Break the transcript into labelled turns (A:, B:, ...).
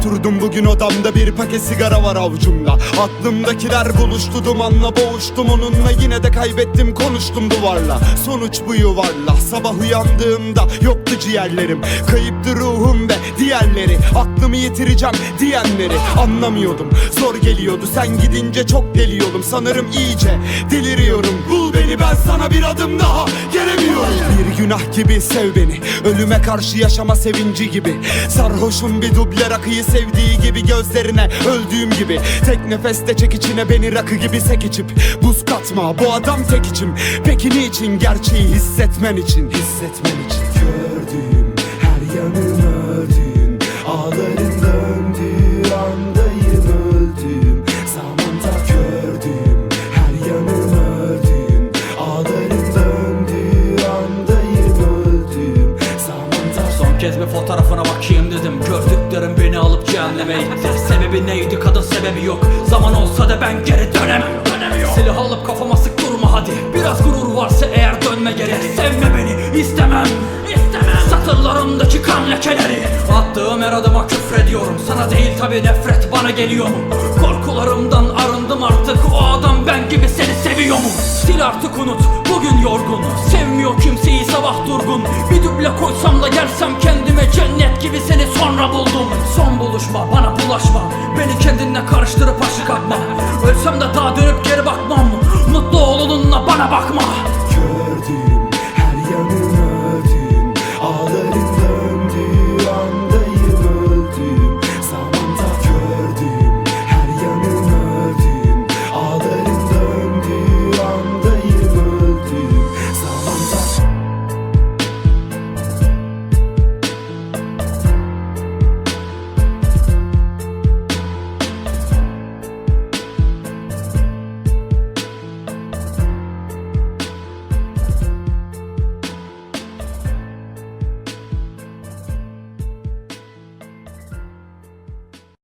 A: Oturdum bugün odamda bir paket sigara var avucumda. Aklımdakiler buluştu dumanla boğuştum. Onunla Yine de kaybettim konuştum duvarla. Sonuç bu yuvarla. Sabah uyandığımda yoktu ciğerlerim. Kayıptı ruhum ve diğerleri. Aklımı yitireceğim diyenleri Anlamıyordum. Zor geliyordu. Sen gidince çok deliyordum. Sanırım iyice deliriyorum. Bul beni ben sana bir adım daha gelemiyorum. Bir günah gibi sev beni Ölüme karşı yaşama sevinci gibi. Sarhoşum bir duble rakıyı sevdiği gibi Gözlerine öldüğüm gibi. Tek nefeste çek içine beni rakı gibi sek içip. Buz katma bu adam tek içim. Peki niçin gerçeği hissetmen için? Hissetmen için. Gördüğüm
B: Son kez bir fotoğrafına bakayım dedim. Gördüklerim beni alıp cehenneme itti. Sebebi neydi? Kadın sebebi yok. Zaman olsa da ben geri dönemem. Silah alıp kafama sık durma hadi. Biraz gurur varsa eğer dönme geri. Sevme beni istemem. İstemem. Satırlarımdaki kan lekeleri. Attığım her adıma küfrediyorum. Sana değil tabi nefret bana geliyor mu? Korkularımdan arındım artık. O adam ben gibi seni seviyor mu? Sil artık unut. Bugün yorgun Sevmiyor kimseyi sabah durgun. Bir duble koysam da gelsem Cennet gibi seni sonra buldum. Son buluşma bana bulaşma. Beni kendinle karıştırıp aşık atma